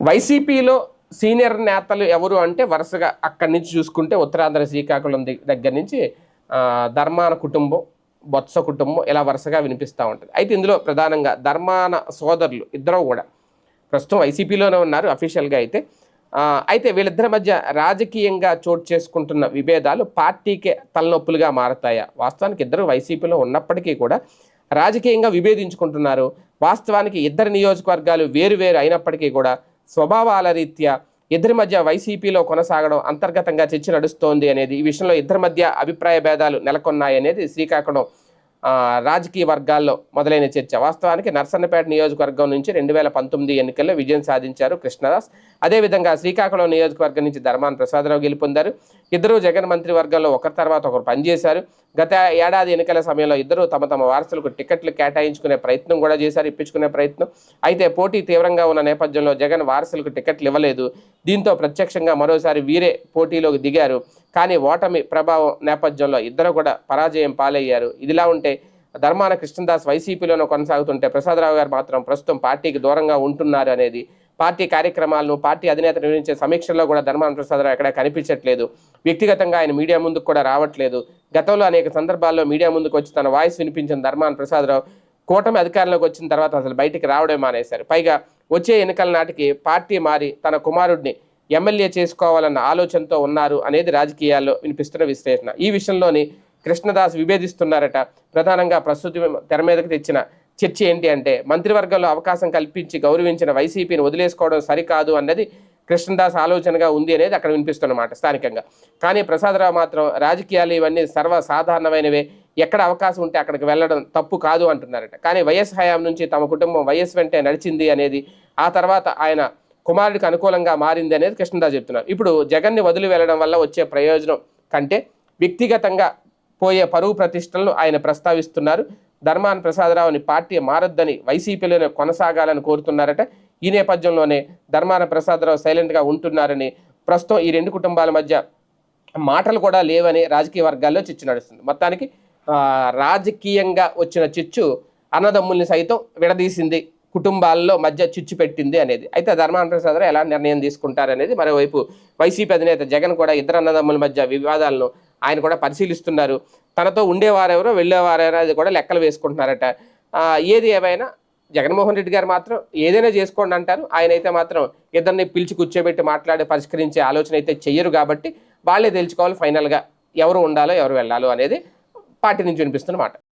వైసీపీలో సీనియర్ నేతలు ఎవరు అంటే వరుసగా అక్కడి నుంచి చూసుకుంటే ఉత్తరాంధ్ర శ్రీకాకుళం దగ్గర నుంచి ధర్మాన కుటుంబం బొత్స కుటుంబం ఇలా వరుసగా వినిపిస్తూ ఉంటుంది. అయితే ఇందులో ప్రధానంగా ధర్మాన సోదరులు ఇద్దరు కూడా ప్రస్తుతం వైసీపీలోనే ఉన్నారు అఫీషియల్గా అయితే. అయితే వీళ్ళిద్దరి మధ్య రాజకీయంగా చోటు చేసుకుంటున్న విభేదాలు పార్టీకే తలనొప్పులుగా మారతాయా? వాస్తవానికి ఇద్దరు వైసీపీలో ఉన్నప్పటికీ కూడా రాజకీయంగా విభేదించుకుంటున్నారు. వాస్తవానికి ఇద్దరు నియోజకవర్గాలు వేరు వేరు అయినప్పటికీ కూడా స్వభావాల రీత్యా ఇద్దరి మధ్య వైసీపీలో కొనసాగడం అంతర్గతంగా చర్చ నడుస్తోంది అనేది ఈ విషయంలో ఇద్దరి మధ్య అభిప్రాయ భేదాలు నెలకొన్నాయనేది శ్రీకాకుళం రాజకీయ వర్గాల్లో మొదలైన చర్చ. వాస్తవానికి నర్సన్నపేట నియోజకవర్గం నుంచి రెండు వేల పంతొమ్మిది ఎన్నికల్లో విజయం సాధించారు కృష్ణదాస్. అదేవిధంగా శ్రీకాకుళం నియోజకవర్గం నుంచి ధర్మాన ప్రసాదరావు గెలుపొందారు. ఇద్దరు జగన్ మంత్రివర్గంలో ఒకరి తర్వాత ఒకరు పనిచేశారు. గత ఏడాది ఎన్నికల సమయంలో ఇద్దరు తమ తమ వారసులకు టికెట్లు కేటాయించుకునే ప్రయత్నం కూడా చేశారు ఇప్పించుకునే ప్రయత్నం. అయితే పోటీ తీవ్రంగా ఉన్న నేపథ్యంలో జగన్ వారసులకు టికెట్లు ఇవ్వలేదు. దీంతో ప్రత్యక్షంగా మరోసారి వీరే పోటీలోకి దిగారు. కానీ ఓటమి ప్రభావం నేపథ్యంలో ఇద్దరు కూడా పరాజయం పాలయ్యారు. ఇదిలా ఉంటే ధర్మాన కృష్ణదాస్ వైసీపీలోనూ కొనసాగుతుంటే ప్రసాదరావు గారు మాత్రం ప్రస్తుతం పార్టీకి దూరంగా ఉంటున్నారు అనేది. పార్టీ కార్యక్రమాలను పార్టీ అధినేత నిర్వహించే సమీక్షల్లో కూడా ధర్మాన ప్రసాదరావు ఎక్కడ కనిపించట్లేదు. వ్యక్తిగతంగా ఆయన మీడియా ముందుకు కూడా రావట్లేదు. గతంలో అనేక సందర్భాల్లో మీడియా ముందుకు వచ్చి తన వాయిస్ వినిపించిన ధర్మాన ప్రసాదరావు కూటమి అధికారంలోకి వచ్చిన తర్వాత అసలు బయటికి రావడం మానేశారు. పైగా వచ్చే ఎన్నికల నాటికి పార్టీ మారి తన కుమారుడిని ఎమ్మెల్యే చేసుకోవాలన్న ఆలోచనతో ఉన్నారు అనేది రాజకీయాల్లో వినిపిస్తున్న విశ్లేషణ. ఈ విషయంలోని కృష్ణదాస్ విభేదిస్తున్నారట. ప్రధానంగా ప్రస్తుతం తెర మీదకి తెచ్చిన చర్చ ఏంటి అంటే మంత్రివర్గంలో అవకాశం కల్పించి గౌరవించిన వైసీపీని వదిలేసుకోవడం సరికాదు అన్నది కృష్ణదాస్ ఆలోచనగా ఉంది అనేది అక్కడ వినిపిస్తున్నమాట స్థానికంగా. కానీ ప్రసాదరావు మాత్రం రాజకీయాలు ఇవన్నీ సర్వసాధారణమైనవే. ఎక్కడ అవకాశం ఉంటే అక్కడికి వెళ్ళడం తప్పు కాదు అంటున్నారట. కానీ వైఎస్ హయాం నుంచి తమ కుటుంబం వైఎస్ వెంటే నడిచింది అనేది ఆ తర్వాత ఆయన కుమారుడికి అనుకూలంగా మారింది అనేది కృష్ణదాస్ చెప్తున్నారు. ఇప్పుడు జగన్ని వదిలి వెళ్ళడం వల్ల వచ్చే ప్రయోజనం కంటే వ్యక్తిగతంగా పోయే పరువు ప్రతిష్టలను ఆయన ప్రస్తావిస్తున్నారు. ధర్మాన ప్రసాదరావుని పార్టీ మారొద్దని వైసీపీలోనే కొనసాగాలని కోరుతున్నారట. ఈ నేపథ్యంలోనే ధర్మాన ప్రసాదరావు సైలెంట్గా ఉంటున్నారని ప్రస్తుతం ఈ రెండు కుటుంబాల మధ్య మాటలు కూడా లేవని రాజకీయ వర్గాల్లో చిచ్చు నడుస్తుంది. మొత్తానికి రాజకీయంగా వచ్చిన చిచ్చు అన్నదమ్ముల్ని సైతం విడదీసింది. కుటుంబాల్లో మధ్య చిచ్చు పెట్టింది అనేది. అయితే ధర్మాన ప్రసాదరావు ఎలా నిర్ణయం తీసుకుంటారనేది మరోవైపు వైసీపీ అధినేత జగన్ కూడా ఇద్దరు అన్నదమ్ముల మధ్య వివాదాలను ఆయన కూడా పరిశీలిస్తున్నారు. తనతో ఉండేవారెవరో వెళ్ళేవారెవరో అది కూడా లెక్కలు వేసుకుంటున్నారట. ఏది ఏమైనా జగన్మోహన్ రెడ్డి గారు మాత్రం ఏదైనా చేసుకోండి అంటారు. ఆయన అయితే మాత్రం ఇద్దరిని పిలిచి కూర్చోబెట్టి మాట్లాడి పరిష్కరించే ఆలోచన అయితే చెయ్యరు కాబట్టి వాళ్ళే తెలుసుకోవాలి ఫైనల్గా ఎవరు ఉండాలో ఎవరు వెళ్ళాలో అనేది పార్టీ నుంచి వినిపిస్తున్న మాట.